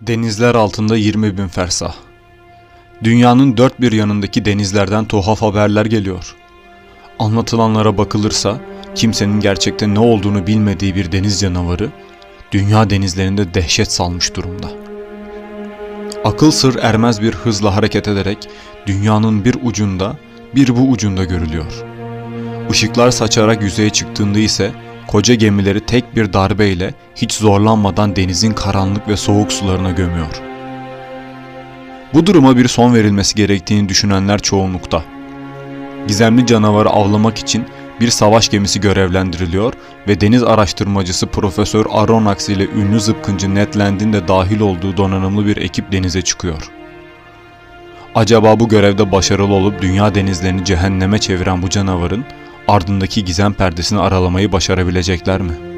Denizler altında 20 bin fersah. Dünyanın dört bir yanındaki denizlerden tuhaf haberler geliyor. Anlatılanlara bakılırsa kimsenin gerçekte ne olduğunu bilmediği bir deniz canavarı dünya denizlerinde dehşet salmış durumda. Akıl sır ermez bir hızla hareket ederek dünyanın bir ucunda bir bu ucunda görülüyor. Işıklar saçarak yüzeye çıktığında ise koca gemileri tek bir darbeyle hiç zorlanmadan denizin karanlık ve soğuk sularına gömüyor. Bu duruma bir son verilmesi gerektiğini düşünenler çoğunlukta. Gizemli canavarı avlamak için bir savaş gemisi görevlendiriliyor ve deniz araştırmacısı Profesör Aronnax ile ünlü zıpkıncı Ned Land'in de dahil olduğu donanımlı bir ekip denize çıkıyor. Acaba bu görevde başarılı olup dünya denizlerini cehenneme çeviren bu canavarın ardındaki gizem perdesini aralamayı başarabilecekler mi?